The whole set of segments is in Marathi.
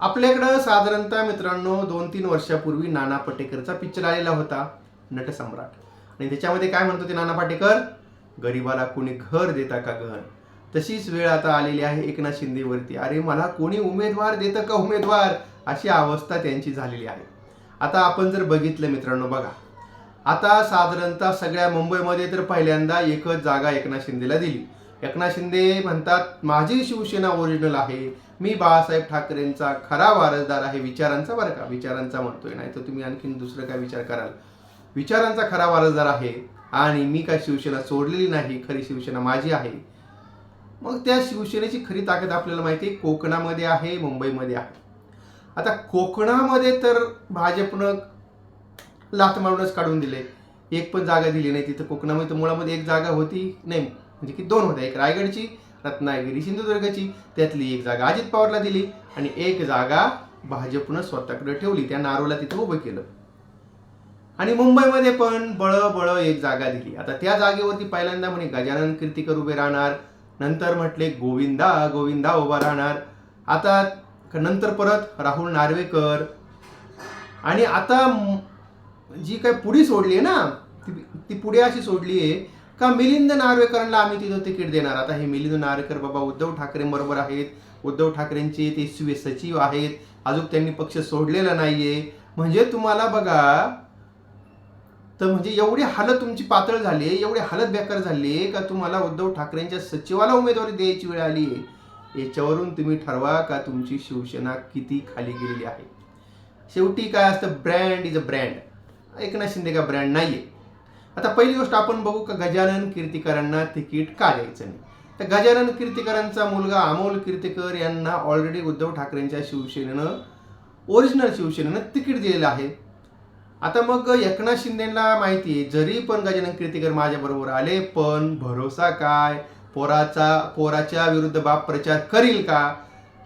आपल्याकडं साधारणतः मित्रांनो दोन तीन वर्षापूर्वी नाना पाटेकरचा पिक्चर आलेला होता नटसम्राट. आणि त्याच्यामध्ये काय म्हणतो ते नाना पाटेकर? गरीबाला कोणी घर देता का घर तशीच वेळ आता आलेली आहे एकनाथ शिंदेवरती. अरे मला कोणी उमेदवार देतं का उमेदवार? अशी अवस्था त्यांची झालेली आहे. आता आपण जर बघितलं मित्रांनो बघा. आता साधारणतः सगळ्या मुंबईमध्ये तर पहिल्यांदा एकच जागा एकनाथ शिंदेला दिली. एकनाथ शिंदे म्हणतात माझी शिवसेना ओरिजिनल आहे. मी बाळासाहेब ठाकरेंचा खरा वारसदार आहे. विचारांचा बरं का? विचारांचा म्हणतोय. नाही तर तुम्ही आणखीन दुसरं काय विचार कराल? विचारांचा खरा वारसदार आहे आणि मी काय शिवसेना सोडलेली नाही खरी शिवसेना माझी आहे. मग त्या शिवसेनेची खरी ताकद आपल्याला माहिती आहे कोकणामध्ये आहे मुंबईमध्ये आहे. आता कोकणामध्ये तर भाजपनं लाथ मारूनच काढून दिले. एक पण जागा दिली नाही तिथं. कोकणामध्ये तर मुळामध्ये एक जागा होती नाही म्हणजे की दोन होत्या. एक रायगडची रत्नागिरी सिंधुदुर्गची. त्यातली एक जागा अजित पवारला दिली आणि एक जागा भाजपनं स्वतःकडे ठेवली. त्या नारोला तिथं उभं केलं. आणि मुंबईमध्ये पण बळ बळ एक जागा दिली. आता त्या जागेवरती पहिल्यांदा म्हणे गजानन कीर्तीकर उभे राहणार. नंतर म्हटले गोविंदा गोविंदा उभा राहणार. आता नंतर परत राहुल नार्वेकर. आणि आता जी काय पुढी सोडली आहे ना ती ती पुढे अशी सोडली आहे का मिलिंद नार्वेकरांना आम्ही तिथं तिकीट देणार? आता हे मिलिंद नार्वेकर बाबा उद्धव ठाकरे बरोबर आहेत. उद्धव ठाकरेंचे ते शिव सचिव आहेत. अजून त्यांनी पक्ष सोडलेला नाहीये. म्हणजे तुम्हाला बघा तर म्हणजे एवढी हालत तुमची पातळ झाली आहे एवढी हालत बेकार झाली आहे का तुम्हाला उद्धव ठाकरेंच्या सचिवाला उमेदवारी द्यायची वेळ आली आहे याच्यावरून तुम्ही ठरवा का तुमची शिवसेना किती खाली गेलेली आहे? शेवटी काय असतं? Brand is a brand. Eknath Shinde का ब्रँड नाहीये? आता पहिली गोष्ट आपण बघू का गजानन कीर्तिकरांना तिकीट का द्यायचं नाही? तर गजानन कीर्तिकरांचा मुलगा अमोल कीर्तिकर यांना ऑलरेडी उद्धव ठाकरेंच्या शिवसेनेनं ओरिजिनल शिवसेनेनं तिकीट दिलेलं आहे. आता मग एकनाथ शिंदेला माहिती आहे जरी पण गजानन कीर्तीकर माझ्याबरोबर आले पण भरोसा काय? पोराचा पोराच्या विरुद्ध बाप प्रचार करील का?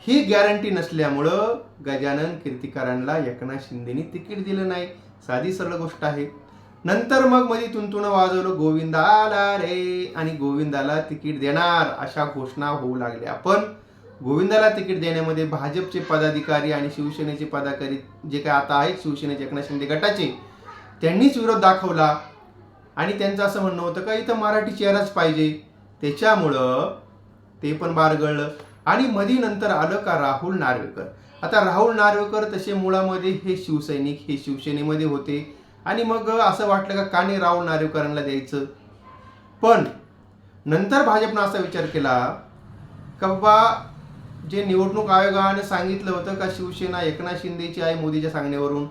ही गॅरंटी नसल्यामुळं गजानन कीर्तिकरांना एकनाथ शिंदेनी तिकीट दिलं नाही. साधी सरळ गोष्ट आहे. नंतर मग मध्ये तुंतुण वाजवलं गोविंदाला रे. आणि गोविंदाला तिकीट देणार अशा घोषणा होऊ लागल्या. पण गोविंदाला तिकीट देण्यामध्ये भाजपचे पदाधिकारी आणि शिवसेनेचे पदाधिकारी जे काय आता आहेत शिवसेनेचे एकनाथ शिंदे गटाचे त्यांनीच विरोध दाखवला. आणि त्यांचं असं म्हणणं होतं का इथं मराठी चेहराच पाहिजे? त्याच्यामुळं ते पण बारगळलं. आणि मधी नंतर आलं का राहुल नार्वेकर. आता राहुल नार्वेकर तसे मुळामध्ये हे शिवसैनिक हे शिवसेनेमध्ये होते. आणि मग असं वाटलं का का नाही राहुल नार्वेकरांना द्यायचं? पण नंतर भाजपनं असा विचार केला का बाबा जे निवडणूक आयोगाने सांगितलं होतं का शिवसेना एकनाथ शिंदेची आहे मोदीच्या सांगण्यावरून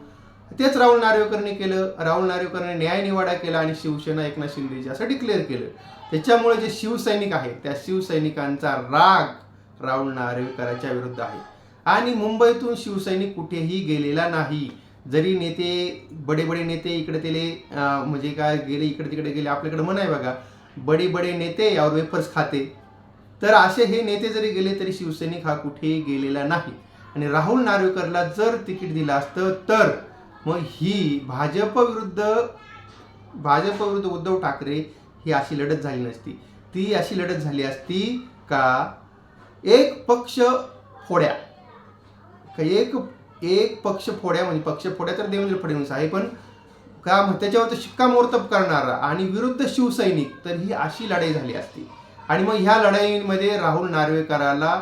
तेच राहुल नार्वेकरने केलं. राहुल नार्वेकरने न्याय निवाडा केला आणि शिवसेना एकनाथ शिंदेची असं डिक्लेअर केलं. त्याच्यामुळे जे शिवसैनिक आहेत त्या शिवसैनिकांचा राग राहुल नार्वेकरांच्या विरुद्ध आहे. आणि मुंबईतून शिवसैनिक कुठेही गेलेला नाही. जरी नेते बडे बडे नेते इकडे तेले म्हणजे काय गेले इकडे तिकडे गेले आपल्याकडे म्हण आहे बघा बडे बडे नेते यावर वेफर्स खाते. तर असे हे नेते जरी गेले तरी शिवसैनिक हा कुठेही गेलेला नाही. आणि राहुल नार्वेकरला जर तिकीट दिलं असतं तर मग ही भाजप विरुद्ध भाजप विरुद्ध उद्धव ठाकरे ही अशी लढत झाली नसती. ती अशी लढत झाली असती का एक पक्ष फोड्या का एक एक पक्ष फोड्या म्हणजे पक्ष फोड्या तर देवेंद्र फडणवीस आहे पण का मग त्याच्यावर शिक्कामोर्तब करणारा आणि विरुद्ध शिवसैनिक तर ही अशी लढाई झाली असती. आणि मग ह्या लढाईमध्ये राहुल नार्वेकराला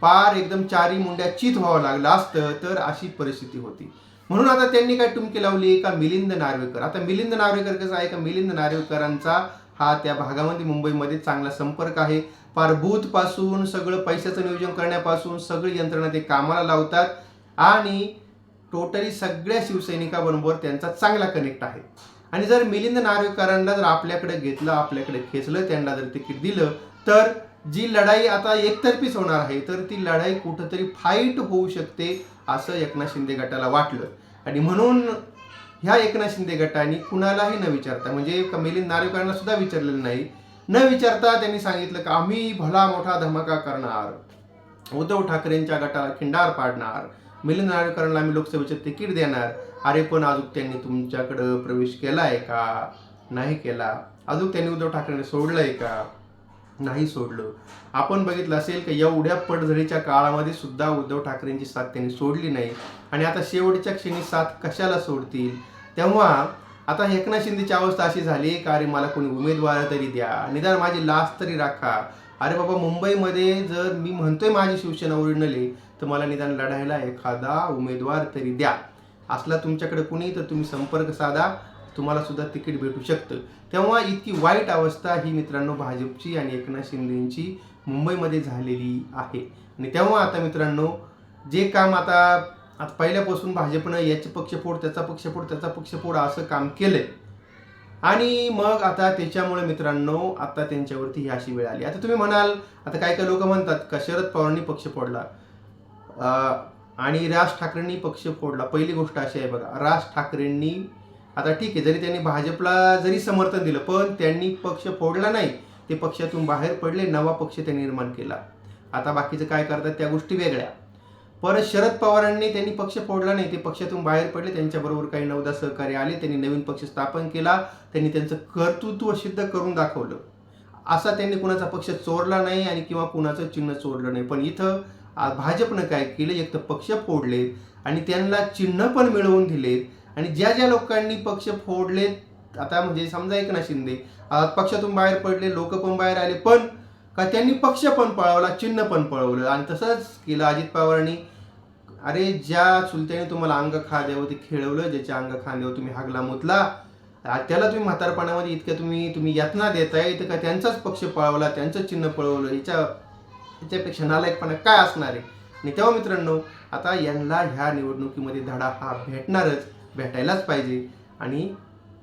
पार एकदम चारी मुंड्या चित व्हावं लागलं असतं तर अशी परिस्थिती होती. म्हणून आता त्यांनी काय टुमकी लावली का मिलिंद नार्वेकर. आता मिलिंद नार्वेकर कसं आहे का मिलिंद नार्वेकरांचा हा त्या भागामध्ये मुंबईमध्ये चांगला संपर्क आहे. पार बूथपासून सगळं पैशाचं नियोजन करण्यापासून सगळी यंत्रणा ते कामाला लावतात. आणि टोटली सगळ्या शिवसैनिकाबरोबर त्यांचा चांगला कनेक्ट आहे. आणि जर मिलिंद नार्वेकरांना जर आपल्याकडे घेतलं आपल्याकडे खेचलं त्यांना जर तिकीट दिलं तर जी लढाई आता एकतर्फीच होणार आहे तर ती लढाई कुठंतरी फाईट होऊ शकते असं एकनाथ शिंदे गटाला वाटलं. आणि म्हणून ह्या एकनाथ शिंदे गटाने कुणालाही न विचारता म्हणजे मिलिंद नार्वेकरांना सुद्धा विचारलेलं नाही न विचारता त्यांनी सांगितलं की आम्ही भला मोठा धमाका करणार उद्धव ठाकरेंच्या गटाला खिंडार पाडणार. मिलिंद नार्वेकरांना आम्ही लोकसभेचे तिकीट देणार. अरे पण अजून त्यांनी तुमच्याकडं प्रवेश केला आहे का? नाही केला. अजून त्यांनी उद्धव ठाकरेंनी आहे का? नाही सोडलं. आपण बघितलं असेल की एवढ्या पडझडीच्या काळामध्ये सुद्धा उद्धव ठाकरेंची साथ त्यांनी सोडली नाही. आणि आता शेवटच्या क्षणी साथ कशाला सोडतील? तेव्हा आता एकनाथ शिंदेची अवस्था अशी झाली का अरे मला कोणी उमेदवार तरी द्या. निदान माझी लाच तरी राखा. अरे बाबा मुंबईमध्ये जर मी म्हणतोय माझी शिवसेना ओरिजिनली तर मला निदान लढायला एखादा उमेदवार तरी द्या. असला तुमच्याकडे कुणी तर तुम्ही संपर्क साधा. तुम्हाला सुद्धा तिकीट भेटू शकतं. तेव्हा इतकी वाईट अवस्था ही मित्रांनो भाजपची आणि एकनाथ शिंदेची मुंबईमध्ये झालेली आहे. आणि तेव्हा आता मित्रांनो जे काम आता आता पहिल्यापासून भाजपनं याचे पक्षफोड त्याचा पक्षफोड त्याचा पक्षफोड असं काम केलंय. आणि मग आता त्याच्यामुळे मित्रांनो आता त्यांच्यावरती ही अशी वेळ आली. आता तुम्ही म्हणाल आता काय काय लोक म्हणतात का शरद पवारांनी पक्ष फोडला? आणि राज ठाकरेंनी पक्ष फोडला. पहिली गोष्ट अशी आहे बघा राज ठाकरेंनी आता ठीक आहे जरी त्यांनी भाजपला जरी समर्थन दिलं पण त्यांनी पक्ष फोडला नाही. ते पक्षातून बाहेर पडले नवा पक्ष त्यांनी निर्माण केला. आता बाकीचं काय करतात त्या गोष्टी वेगळ्या. परत शरद पवारांनी त्यांनी पक्ष फोडला नाही ते पक्षातून बाहेर पडले त्यांच्याबरोबर काही नवदा सहकारी आले त्यांनी नवीन पक्ष स्थापन केला त्यांनी त्यांचं कर्तृत्व सिद्ध करून दाखवलं. असा त्यांनी कुणाचा पक्ष चोरला नाही आणि किंवा कुणाचं चिन्ह चोरलं नाही. पण इथं भाजपनं काय केलं? एक तर पक्ष फोडले आणि त्यांना चिन्ह पण मिळवून दिलेत. आणि ज्या ज्या लोकांनी पक्ष फोडलेत आता म्हणजे समजा एक ना शिंदे पक्षातून बाहेर पडले लोक पण बाहेर आले पण का त्यांनी पक्ष पण पळवला चिन्ह पण पळवलं? आणि तसंच केलं अजित पवारांनी. अरे ज्या चुलत्याने तुम्हाला अंग खाद्यावरती खेळवलं ज्याच्या अंग खांद्यावर तुम्ही हागला मुतला त्याला तुम्ही म्हातारपणामध्ये इतक्या तुम्ही तुम्ही यातना देताय तर का त्यांचाच पक्ष पळवला त्यांचं चिन्ह पळवलं याच्या याच्यापेक्षा नालायकपणा काय असणार आहे? आणि तेव्हा मित्रांनो आता यांना ह्या निवडणुकीमध्ये धडा हा भेटणारच भेटायलाच पाहिजे. आणि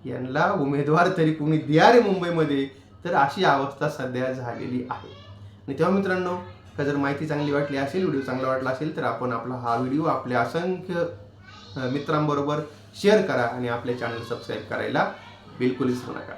यांना उमेदवार तरी कोणी द्या रे मुंबईमध्ये तर अशी अवस्था सध्या झालेली आहे. आणि तेव्हा मित्रांनो का जर माहिती चांगली वाटली असेल व्हिडिओ चांगला वाटला असेल तर आपण आपला हा व्हिडिओ आपल्या असंख्य मित्रांबरोबर शेअर करा आणि आपल्या चॅनल सबस्क्राईब करायला बिलकुल विसरू नका.